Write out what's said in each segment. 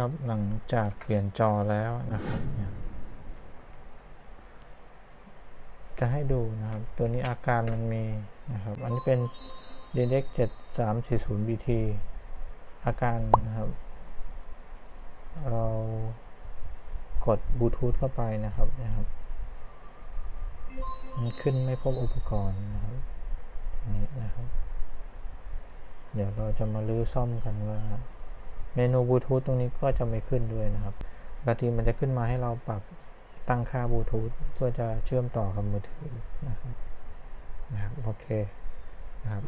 ครับ หลังจากเปลี่ยนจอแล้วนะครับเนี่ยจะให้ดูนะครับ ตัวนี้อาการมันมีนะครับ อันนี้เป็น DX 7340 BT อาการนะครับ เรากดบลูทูธเข้าไปนะครับนะครับมันขึ้นไม่พบอุปกรณ์นะครับนนี้นะครับ เดี๋ยวเราจะมาลื้อซ่อมกันว่า เมนูบลูทูธตรงนี้ก็จะไม่ขึ้นด้วยนะครับปกติมันจะขึ้นมาให้เราปรับตั้งค่าบลูทูธเพื่อจะเชื่อมต่อกับมือถือนะครับนะครับโอเคนะครับ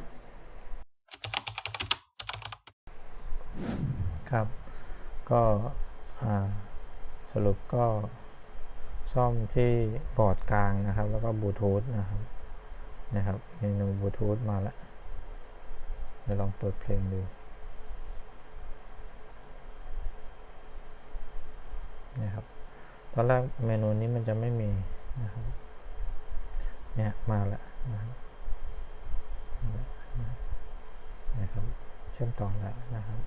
ครับ ก็สรุปก็ซ่อมที่บอร์ดกลางนะครับ แล้วก็บลูทูธนะครับนะครับเมนูบลูทูธมาแล้วเดี๋ยวลองเปิดเพลงดู นะครับ ตอนแรกเมนูนี้มันจะไม่มีนะครับเนี่ยมาแล้วนะครับนะครับเชื่อมต่อแล้วนะครับ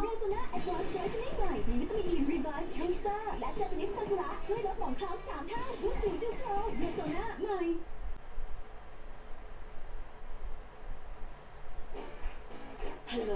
เรโซนาแอดวานซ์เวอร์ชันใหม่มีวิตามินอีรีไวซ์บูสเตอร์และเจลานิสซากุระช่วยลดหมองคล้ำสามเท่าดูผิวดูโครงเรโซนาใหม่ ฮัลโ